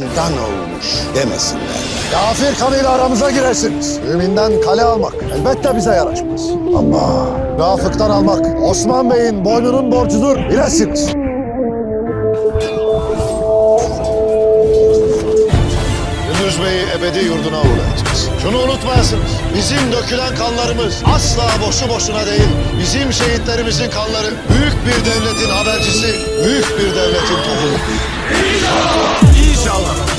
dan olmuş demesinler. Kafir kanıyla aramıza girersiniz. Müminden kale almak elbette bize yaraşmaz. Ama münafıktan almak Osman Bey'in boynunun borcudur bilesiniz. Gündüz Bey'i ebedi yurduna uğurlayacağız. Şunu unutmayasınız. Bizim dökülen kanlarımız asla boşu boşuna değil. Bizim şehitlerimizin kanları büyük bir devletin habercisi, büyük bir devletin tohumu.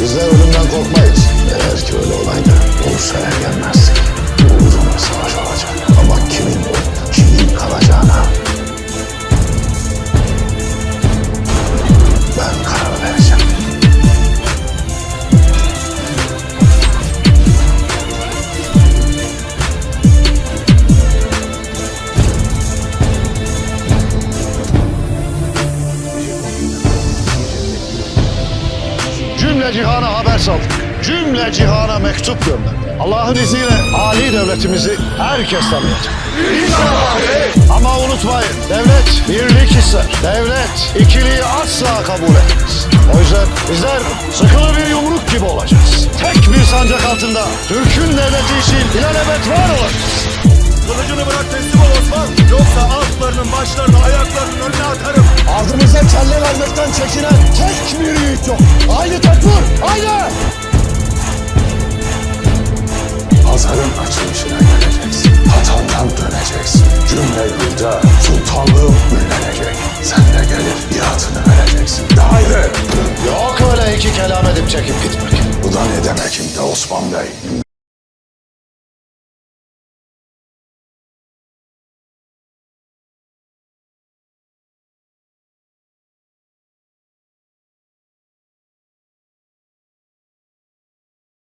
İnşallah. Bizler Cümle cihana haber saldık. Cümle cihana mektup gönderdik. Allah'ın izniyle Ali devletimizi herkes tanıyacak. Ama unutmayın, devlet birlik ister. Devlet ikiliği asla kabul etmez. O yüzden bizler sıkılı bir yumruk gibi olacağız. Tek bir sancak altında Türk'ün devleti için ilelebet var olacağız. Kılıcını bırak teslim ol Osman. Yoksa altlarının başlarını ayaklarının önüne atarım. Ardımıza kelle vermekten çekinen tek bir yiğit yok. Sultanlığım ünlenecek. Sen de gelip biatını vereceksin. Haydi! Yok öyle iki kelam edip çekip gitmek. Bu da ne demek şimdi Osman Bey?